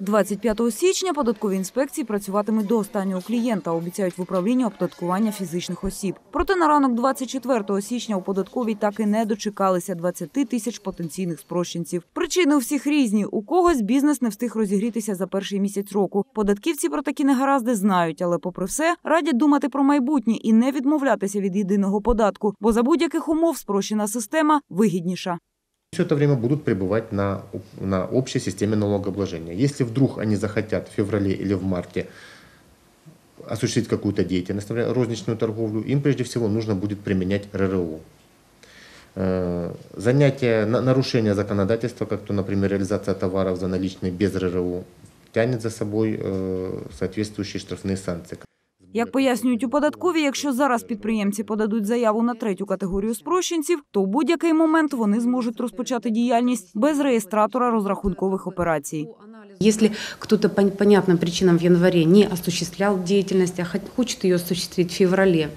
25 січня податкові інспекції працюватимуть до останнього клієнта, обіцяють в управлінні оподаткування фізичних осіб. Проте на ранок 24 січня у податковій так і не дочекалися 20 тисяч потенційних спрощенців. Причини у всіх різні. У когось бізнес не встиг розігрітися за перший місяць року. Податківці про такі негаразди знають, але попри все радять думати про майбутнє і не відмовлятися від єдиного податку, бо за будь-яких умов спрощена система вигідніша. Все это время будут пребывать на, на общей системе налогообложения. Если вдруг они захотят в феврале или в марте осуществить какую-то деятельность, например, розничную торговлю, им прежде всего нужно будет применять РРО. Э, Занятие, на- нарушение законодательства, как то, например, реализация товаров за наличные без РРО, тянет за собой э, соответствующие штрафные санкции. Як пояснюють у податковій, якщо зараз підприємці подадуть заяву на третю категорію спрощенців, то в будь-який момент вони зможуть розпочати діяльність без реєстратора розрахункових операцій. Если кто-то по понятным причинам в январе не осуществлял деятельность, а хочет ее осуществить в феврале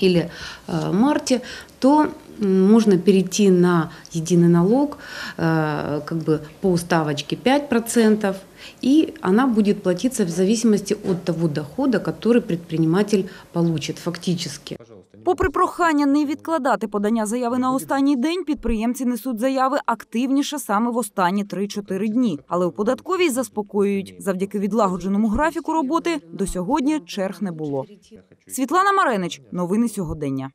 или э, марте, то м, можно перейти на единый налог э, как бы по уставочке 5%, и она будет платиться в зависимости от того дохода, который предприниматель получит фактически. Пожалуйста, не Попри прохання не відкладати подання заяви на останній день, підприємці несуть заяви активніше саме в останні 3-4 дні. Але у податковій заспокоюють, завдяки відлагодженому графіку роботи до сьогодні черг не було. Світлана Маренич, новини сьогодення.